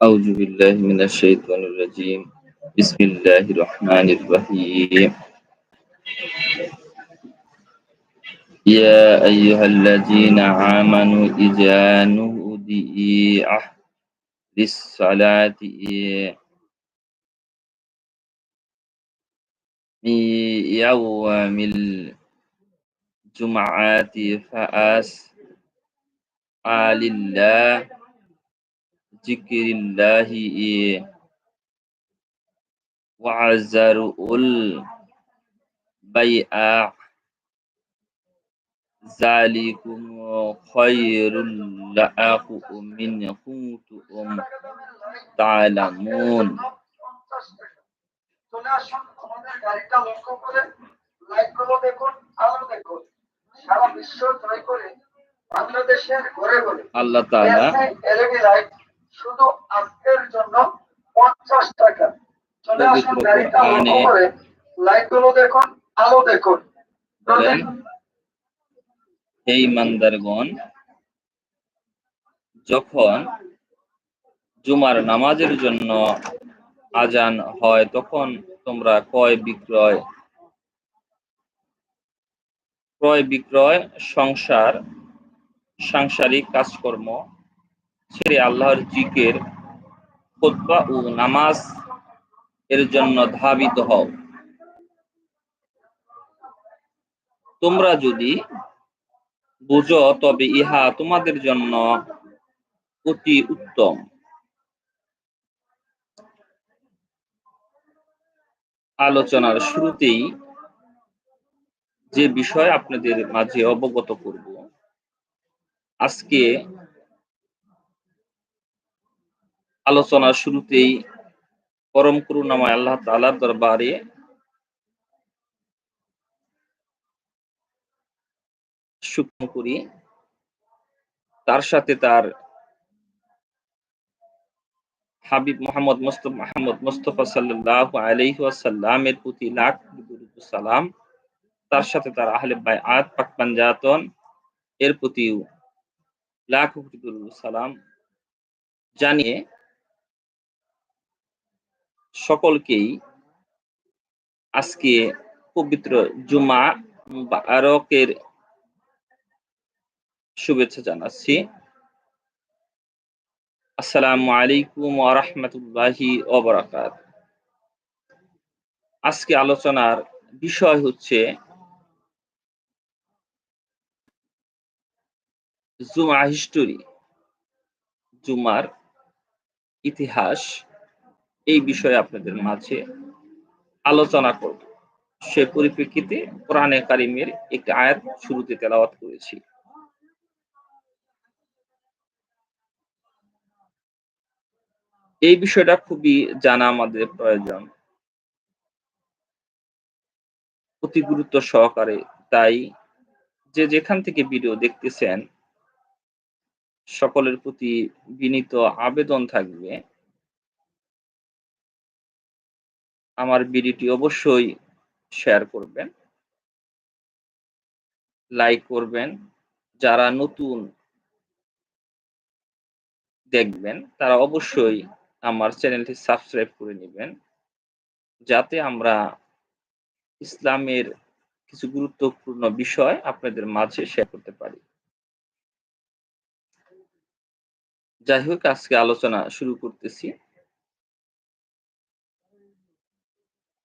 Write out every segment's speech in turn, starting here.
أعوذ بالله من الشيطان الرجيم. بسم الله الرحمن الرحيم. يا أيها الذين آمنوا إذا نودي للصلاة من يوم الجمعة فأسعى لله ذكر الله وعزروا البيع. ذلكم خير لكم من كنتم تعلمون চলে আসুন আমাদের গাড়িটা লক্ষ্য করে লাইটগুলো দেখুন আলো দেখুন। সারা বিশ্ব জয় করে বাংলাদেশের ঘরে ঘরে আল্লাহ তাআলা এলইডি লাইট শুধু আজকের জন্য পঞ্চাশ টাকা। চলে আসুন গাড়িটা লক্ষ্য করে লাইটগুলো দেখুন আলো দেখুন। বলেন। হে ইমানদারগণ যখন জুমার নামাজের জন্য আজান হয়, তখন তোমরা ক্রয় বিক্রয় ক্রয় বিক্রয় সংসার, সাংসারিক কাজকর্ম ছেড়ে আল্লাহর জিকের, খুতবা ও নামাজ এর জন্য ধাবিত হও। তোমরা যদি বুঝো, তবে ইহা তোমাদের জন্য অতি উত্তম। আলোচনার শুরুতেই যে বিষয় আপনাদের মাঝে অবগত করব, আজকে আলোচনার শুরুতেই পরম করুণাময় আল্লাহ তাআলার দরবারে শুকনো করি। তার সাথে তার হাবিব মোহাম্মদ মুস্তফা মাহমুদ মুস্তফা সাল্লাল্লাহু আলাইহি ওয়াসাল্লামের প্রতি লাখ সালাম। তার সাথে তার আহলে বাইআত, পাক পাঞ্জাতন, এর প্রতি লাখ সালাম জানিয়ে সকলকেই আজকে পবিত্র জুমা মুবারকের শুভেচ্ছা জানাচ্ছি। আসসালামু আলাইকুম ওয়া রাহমাতুল্লাহি ওয়া বারাকাত। আজকে আলোচনার বিষয় হচ্ছে জুমা হিস্টোরি জুমার ইতিহাস এই বিষয়ে আপনাদের মাঝে আলোচনা করব। সে পরিপ্রেক্ষিতে কোরআনে কারিমের একটি আয়াত শুরুতে তেলাওয়াত করেছি। এই বিষয়টা খুবই জানা আমাদের প্রয়োজন। অতি গুরুত্ব সহকারে। তাই যে যেখান থেকে ভিডিও দেখতেছেন, সকলের প্রতি বিনীত আবেদন থাকবে। আমার ভিডিওটি অবশ্যই শেয়ার করবেন, লাইক করবেন, যারা নতুন দেখবেন, তারা অবশ্যই আমার চ্যানেলটি সাবস্ক্রাইব করে নেবেন। যাতে আমরা ইসলামের কিছু গুরুত্বপূর্ণ বিষয় আপনাদের মাঝে শেয়ার করতে পারি। যাই হোক, আজকে আলোচনা শুরু করতেছি।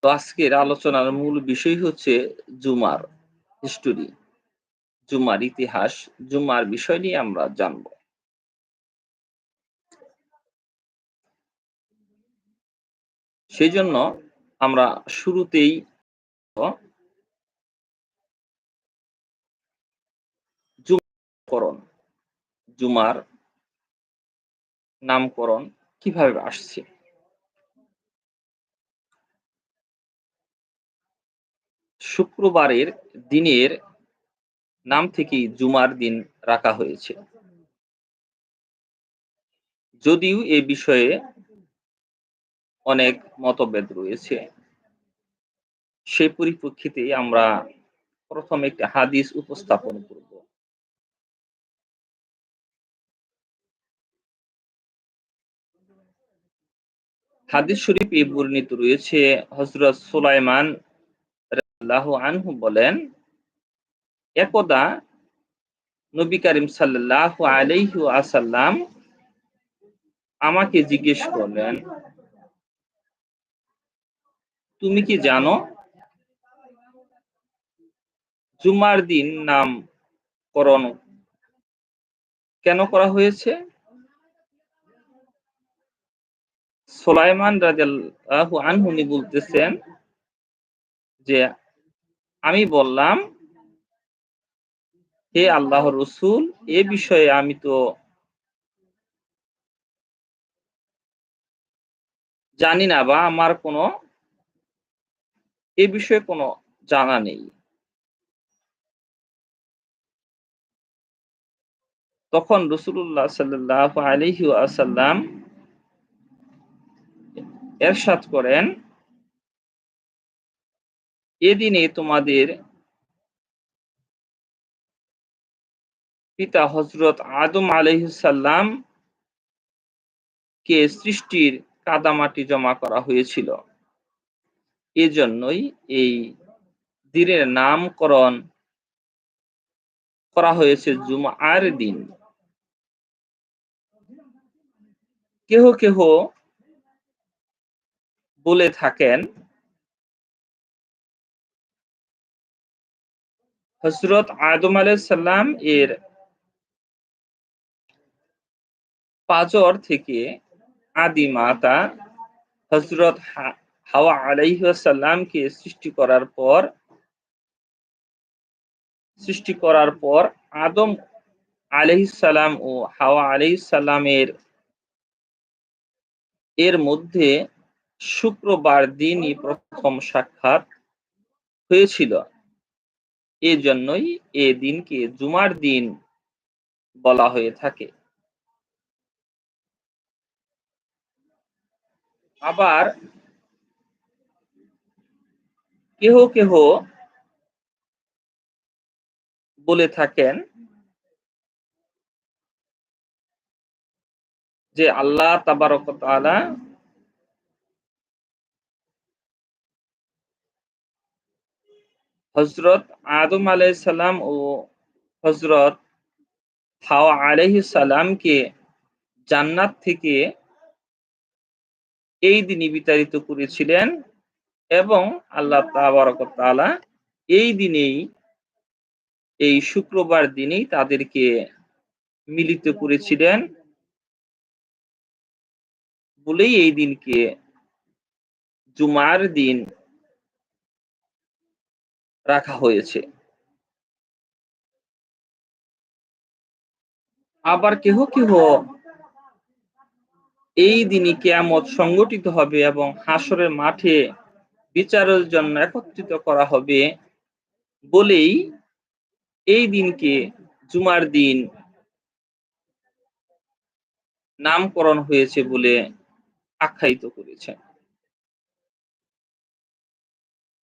তো আজকের আলোচনার মূল বিষয় হচ্ছে জুমার হিস্টোরি জুমার ইতিহাস, জুমার বিষয় নিয়ে আমরা জানব। সেই জন্য আমরা শুরুতেই জুমাকরণ জুমার নামকরণ কীভাবে আসছে? শুক্রবারের দিনের নাম থেকেই জুমার দিন রাখা হয়েছে। যদিও এ বিষয়ে অনেক মতভেদ রয়েছে। সেই পরিপ্রেক্ষিতে আমরা প্রথম একটি হাদিস উপস্থাপন করব। হাদিস শরীফ বর্ণিত রয়েছে হজরত সুলাইমান আনহু বলেন, একদা নবী করিম সাল্লাল্লাহু আলাইহি আসাল্লাম আমাকে জিজ্ঞেস করলেন তুমি কি জানো? জুমার দিন নাম নামকরণ কেন করা হয়েছে? সোলাইমান রাদিয়াল্লাহু আনহুনি বলতেছেন যে, আমি বললাম, হে আল্লাহ রসুল, এ বিষয়ে আমি তো জানি না বা আমার কোনো এ বিষয়ে কোনো জানা নেই। তখন রসুল্লাহ সাল্লাহ আলহি আসাল্লাম এরশাদ করেন এদিনে তোমাদের পিতা হজরত আদম আলহিসাল্লাম কে সৃষ্টির কাদামাটি জমা করা হয়েছিল। এজন্যই এই দিনের নামকরণ করা হয়েছে জুমার দিন। কেহ কেহ বলে থাকেন হজরত আদম আলাইসাল্লাম এর পাজর থেকে আদি মাতা হজরত হাওয়া আলাইসাল্লামকে সৃষ্টি করার পর, সৃষ্টি করার পর আদম আলহিসাল্লাম ও হাওয়া আলহিসাল্লামের এর মধ্যে শুক্রবার দিনই প্রথম সাক্ষাৎ হয়েছিল। এই জন্যই এ দিনকে জুমার দিন বলা হয়ে থাকে। আবার কেহ কেহ বলে থাকেন যে আল্লাহ তাবারক তাআলা হজরত আদম আলাইসাল্লাম ও হজরত হাওয়া আলাইহিস সালামকে জান্নাত থেকে এই দিনই বিতাড়িত করেছিলেন। এবং আল্লাহ তালা এই দিনেই, এই শুক্রবার দিনেই তাদেরকে মিলিত করেছিলেন। বলেই এই দিনকে জুমার দিন রাখা হয়েছে। আবার কেহ কেহ এই দিনই কেয়ামত সংগঠিত হবে এবং হাসরের মাঠে বিচারের জন্য একত্রিত করা হবে বলেই এই দিনকে জুমার দিন নামকরণ হয়েছে বলে আখ্যায়িত করেছেন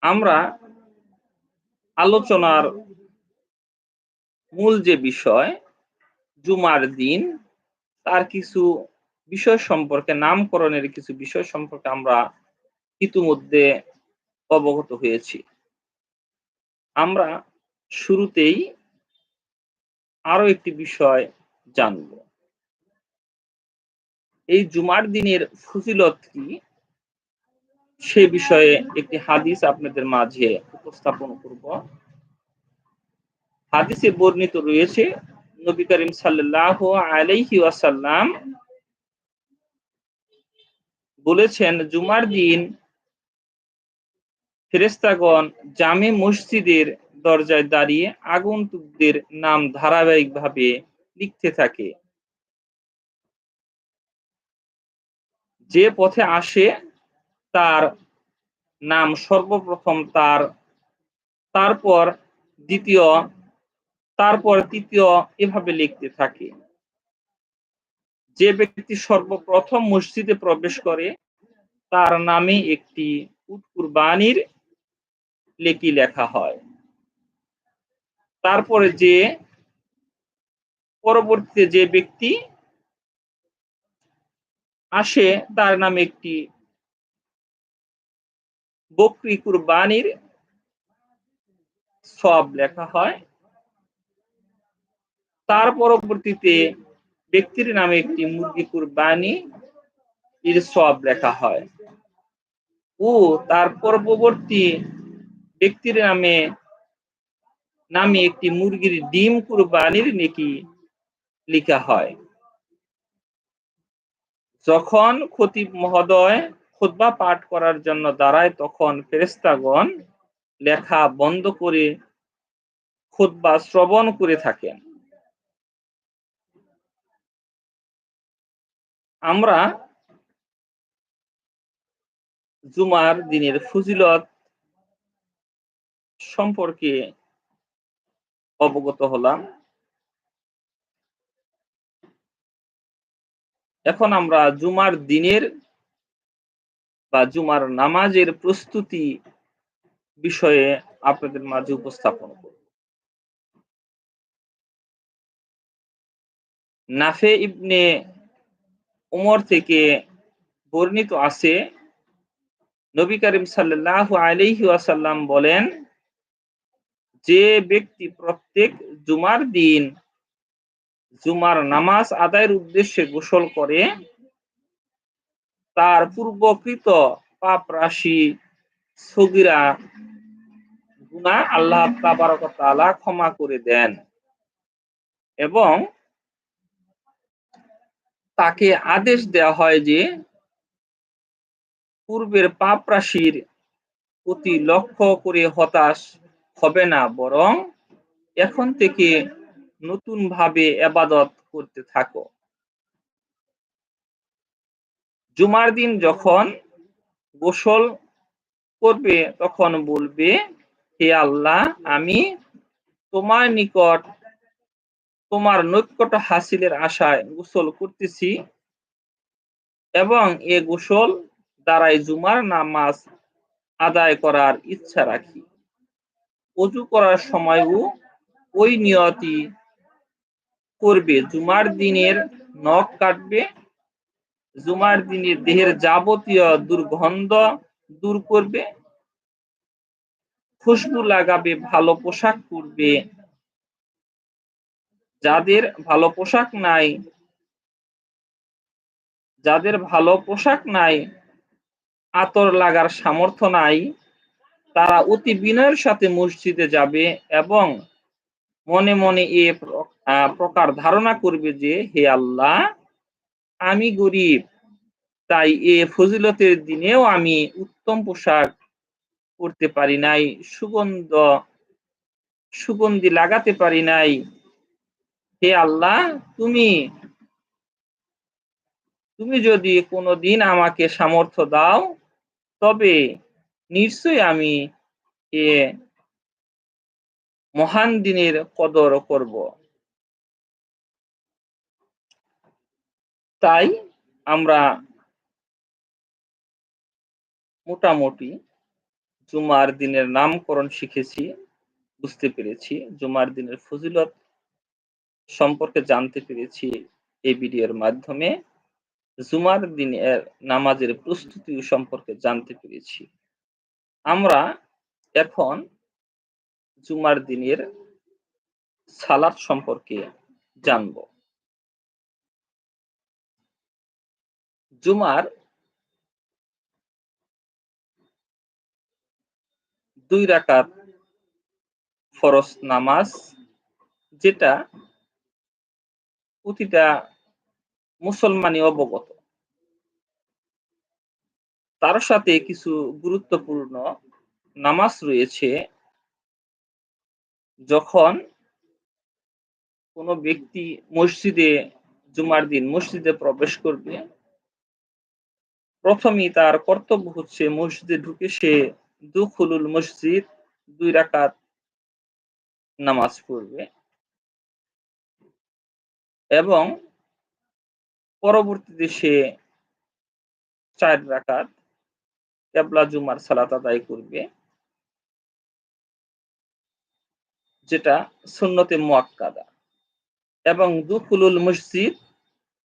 আমরা আলোচনার মূল যে বিষয়, জুমার দিন, তার কিছু বিষয় সম্পর্কে, নামকরণের কিছু বিষয় সম্পর্কে আমরা ইতিমধ্যে অবগত হয়েছি। আমরা শুরুতেই আরও একটি বিষয় জানব। এই জুমার দিনের ফজিলত কি? সে বিষয়ে একটি হাদিস আপনাদের মাঝে উপস্থাপন করব। হাদিসে বর্ণিত রয়েছে, নবী করিম সাল্লাহ আলাইহি ওয়াসাল্লাম বলেছেন, জুমার দিন ফেরেস্তাগণ জামে মসজিদের দরজায় দাঁড়িয়ে আগন্তুকদের নাম ধারাবাহিকভাবে লিখতে থাকে। যে পথে আসে, তার নাম সর্বপ্রথম তার, তারপর দ্বিতীয়, তারপর তৃতীয় এভাবে লিখতে থাকে। যে ব্যক্তি সর্বপ্রথম মসজিদে প্রবেশ করে, তার নামে একটি উট কুরবানির লেকি লেখা হয়। তারপরে যে পরবর্তীতে যে ব্যক্তি আসে, তার নামে একটি বকরি কুরবানির সব লেখা হয়। তার পরবর্তীতে ব্যক্তির নামে একটি মুরগি কুরবানি এর সব লেখা হয়। ও তার পূর্ববর্তী ব্যক্তির নামে নামে একটি মুরগির ডিম কুরবানির নেকি লেখা হয়। যখন খতিব মহোদয় খুতবা পাঠ করার জন্য দাঁড়ায়, তখন ফেরেস্তাগণ লেখা বন্ধ করে খুতবা শ্রবণ করে থাকেন। আমরা জুমার দিনের ফজিলত সম্পর্কে অবগত হলাম। এখন আমরা জুমার দিনের বা জুমার নামাজের প্রস্তুতি বিষয়ে আপনাদের মাঝে উপস্থাপন করব। নাফে ইবনে উমর থেকে বর্ণিত আছে, নবী করিম সাল্লাহ আলহি বলেন যে ব্যক্তি প্রত্যেক জুমার দিন জুমার নামাজ আদায়ের উদ্দেশ্যে গোসল করে, তার পূর্বকৃত পাপ রাশি, সগিরা গুণা আল্লাহ তালা ক্ষমা করে দেন এবং তাকে আদেশ দেওয়া হয় যে পূর্বের পাপ রাশির প্রতি লক্ষ্য করে হতাশ হবে না, বরং এখন থেকে নতুন ভাবে এবাদত করতে থাকো। জুমার দিন যখন গোসল করবে, তখন বলবে, হে আল্লাহ, আমি তোমার নিকট তোমার নৈকট্য হাসিলের আশায় গোসল করতেছি এবং এ গোসল দ্বারাই জুমার নামাজ আদায় করার ইচ্ছা রাখি। অজু করার সময়ও ওই নিয়তি করবে। জুমার দিনের নখ কাটবে, জুমার দিনের দেহের যাবতীয় দুর্গন্ধ দূর করবে, খুশবু লাগাবে, ভালো পোশাক পরবে। যাদের ভালো পোশাক নাই, যাদের ভালো পোশাক নাই, আতর লাগার সামর্থ্য নাই তারা অতি বিনয়ের সাথে মসজিদে যাবে এবং মনে মনে এ প্রকার ধারণা করবে যে, হে আল্লাহ, আমি গরিব। তাই এ ফজিলতের দিনেও আমি উত্তম পোশাক পরতে পারি নাই, সুগন্ধ, সুগন্ধি লাগাতে পারি নাই। হে আল্লাহ, তুমি তুমি যদি কোনো দিন আমাকে সামর্থ্য দাও, তবে নিশ্চয়ই আমি এ মহান দিনের কদর করব। তাই আমরা মোটামুটি জুমার দিনের নামকরণ শিখেছি, বুঝতে পেরেছি। জুমার দিনের ফজিলত সম্পর্কে জানতে পেরেছি এই ভিডিওর মাধ্যমে। জুমার দিনের নামাজের প্রস্তুতি সম্পর্কে জানতে পেরেছি। আমরা এখন জুমার দিনের সালাদ সম্পর্কে জানব। জুমার দুই রাকাত ফরস নামাজ, যেটা প্রতিটা মুসলমানই অবগত। তার সাথে কিছু গুরুত্বপূর্ণ নামাজ রয়েছে। যখন কোনো ব্যক্তি মসজিদে জুমার দিন মসজিদে প্রবেশ করবে, প্রথমেই তার কর্তব্য হচ্ছে মসজিদে ঢুকে সে দুখুলুল মসজিদ দুই রাকাত নামাজ পড়বে এবং পরবর্তীতে সে চার রাকাত কেবলা জুমার সালাত আদায় করবে, যেটা সুন্নতে মুয়াক্কাদা এবং দুখুলুল মসজিদ,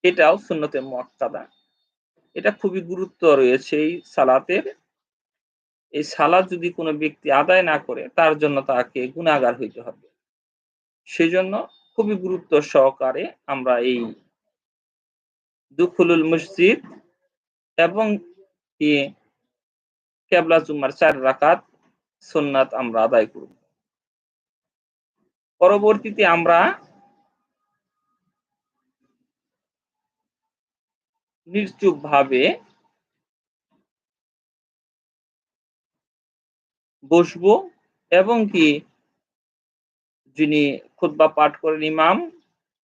এটাও সুন্নতে মুয়াক্কাদা এটা খুবই গুরুত্ব রয়েছে এই সালাতের। এই সালাত যদি কোনো ব্যক্তি আদায় না করে, তার জন্য তাকে গুণাগার হইতে হবে। সেজন্য খুবই গুরুত্ব সহকারে আমরা এই দুখুলুল মসজিদ এবং কেবলা জুম্মার চার রাকাত সুন্নাত আমরা আদায় করব। পরবর্তীতে আমরা নিশ্চুপ ভাবে বসবো এবং কি যিনি খুতবা পাঠ করেন ইমাম,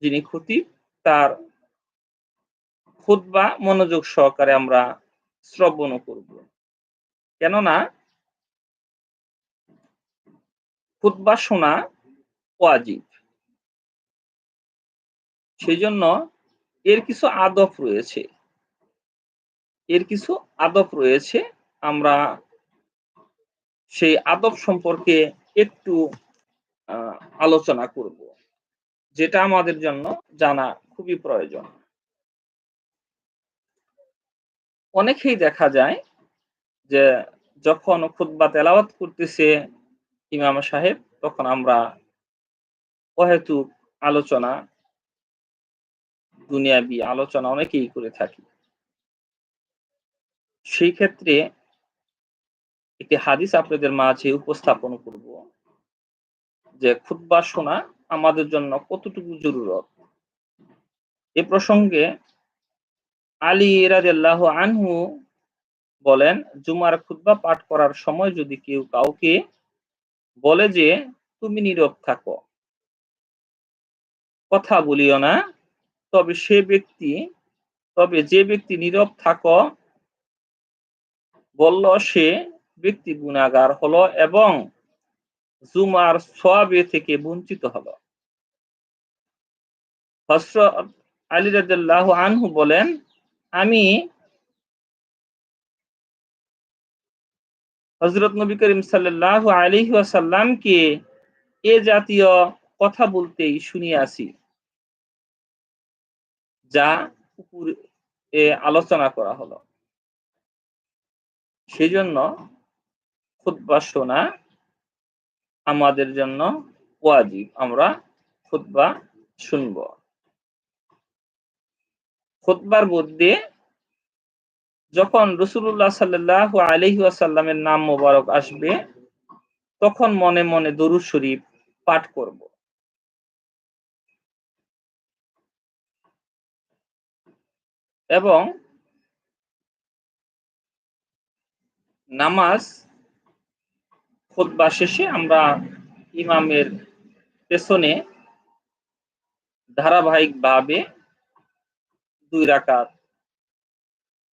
যিনি খতিব, তার খুতবা মনোযোগ সহকারে আমরা শ্রবণ করব। কেননা খুতবা শোনা ওয়াজিব। সেই জন্য এর কিছু আদব রয়েছে। এর কিছু আদব রয়েছে। আমরা সেই আদব সম্পর্কে একটু আলোচনা করব, যেটা আমাদের জন্য জানা খুবই প্রয়োজন। অনেকেই দেখা যায় যে যখন খুদ্া তেলাওয়াত করতেছে ইমাম সাহেব, তখন আমরা অহেতুক আলোচনা, দুনিয়াবি আলোচনা অনেকেই করে থাকি। সেই ক্ষেত্রে একটি হাদিস আপনাদের মাঝে উপস্থাপন করব যে খুদ্া শোনা আমাদের জন্য কতটুকু জরুরত? এ প্রসঙ্গে আলী রাজিয়াল্লাহ আনহু বলেন, জুমার খুদ্া পাঠ করার সময় যদি কেউ কাউকে বলে যে, তুমি নীরব থাকো। কথা বলিও না। তবে সে ব্যক্তি, তবে যে ব্যক্তি নীরব থাকো, বলল সে ব্যক্তি গুণাগার হলো এবং জুমার সোয়াবে থেকে বঞ্চিত হলো। হসরত আলী রাজাল্লাহ আনহু বলেন, আমি হজরত নবী করিম সাল্লাহ আলী ওয়াসাল্লামকে এ জাতীয় কথা বলতেই শুনিয়াছি যা উপরে আলোচনা করা হলো। সেই জন্য খুদ্া শোনা আমাদের জন্য ওয়াজিব। আমরা খুদ্া শুনব। খুদ্বার মধ্যে যখন রসুল্লাহ সাল্লাহ আলহি আসাল্লামের নাম মোবারক আসবে, তখন মনে মনে দরুদ শরীফ পাঠ করব। এবং নামাজ খোদবা শেষে আমরা ইমামের পেছনে ধারাবাহিকভাবে দুই রাকাত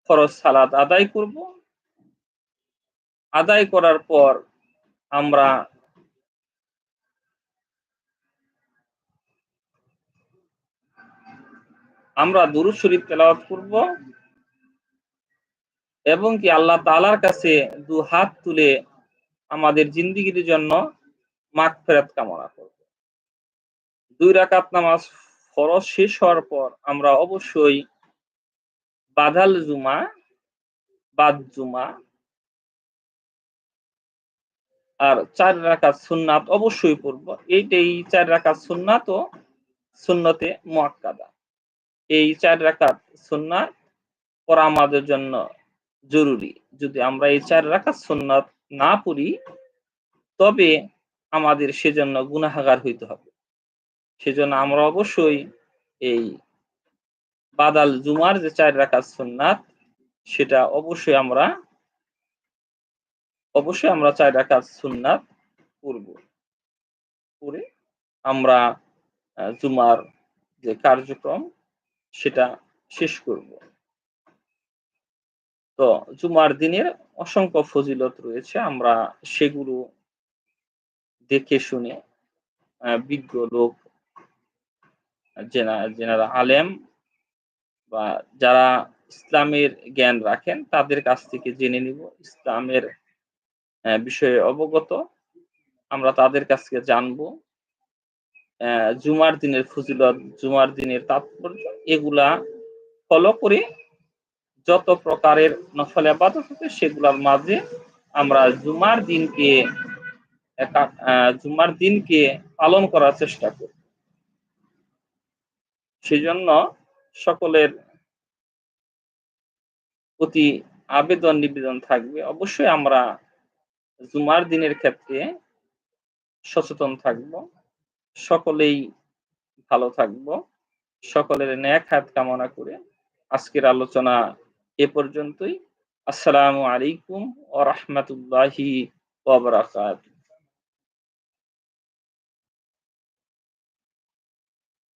ফরজ সালাদ আদায় করব। আদায় করার পর আমরা আমরা দুরুদ শরীফ তেলাওয়াত করব এবং কি আল্লাহ তালার কাছে দু হাত তুলে আমাদের জিন্দিগির জন্য মাঠ ফেরত কামনা করব। দুই রাকাত নামাজ ফরজ শেষ হওয়ার পর আমরা অবশ্যই বাদাল জুমা, বাদ জুমা আর চার রাকাত সুন্নাত অবশ্যই পড়ব। এইটাই চার রাকাত সুন্নাত ও সুন্নতে মোয়াক্কাদা এই চার রাকাত সুন্নাত পড়া আমাদের জন্য জরুরি। যদি আমরা এই চার রাকাত সুন্নাত না পড়ি, তবে আমাদের সেজন্য গুনাহাগার হইতে হবে। সেজন্য আমরা অবশ্যই এই বাদাল জুমার যে চার রাকাত সুন্নাত, সেটা অবশ্যই আমরা অবশ্যই আমরা চার রাকাত সুন্নাত পড়ব। পড়ে আমরা জুমার যে কার্যক্রম, সেটা শেষ করব। তো জুমার দিনের অসংখ্য ফজিলত রয়েছে, আমরা সেগুলো দেখে শুনে বিজ্ঞ লোক যেনারা আলেম বা যারা ইসলামের জ্ঞান রাখেন, তাদের কাছ থেকে জেনে নিব ইসলামের বিষয়ে অবগত। আমরা তাদের কাছ থেকে জানব জুমার দিনের ফজিলত, জুমার দিনের তাৎপর্য, এগুলা ফলো করে যত প্রকারের নফল আবাদত আছে, সেগুলোর মাঝে আমরা জুমার দিনকে জুমার দিনকে পালন করার চেষ্টা করি। সেজন্য সকলের প্রতি আবেদন নিবেদন থাকবে। অবশ্যই আমরা জুমার দিনের ক্ষেত্রে সচেতন থাকব, সকলেই ভালো থাকব, সকলের ন্যাক হাত কামনা করে আজকের আলোচনা এ পর্যন্তই। আসসালামু আলাইকুম ওয়া রাহমাতুল্লাহি ওয়া বারাকাতুহু।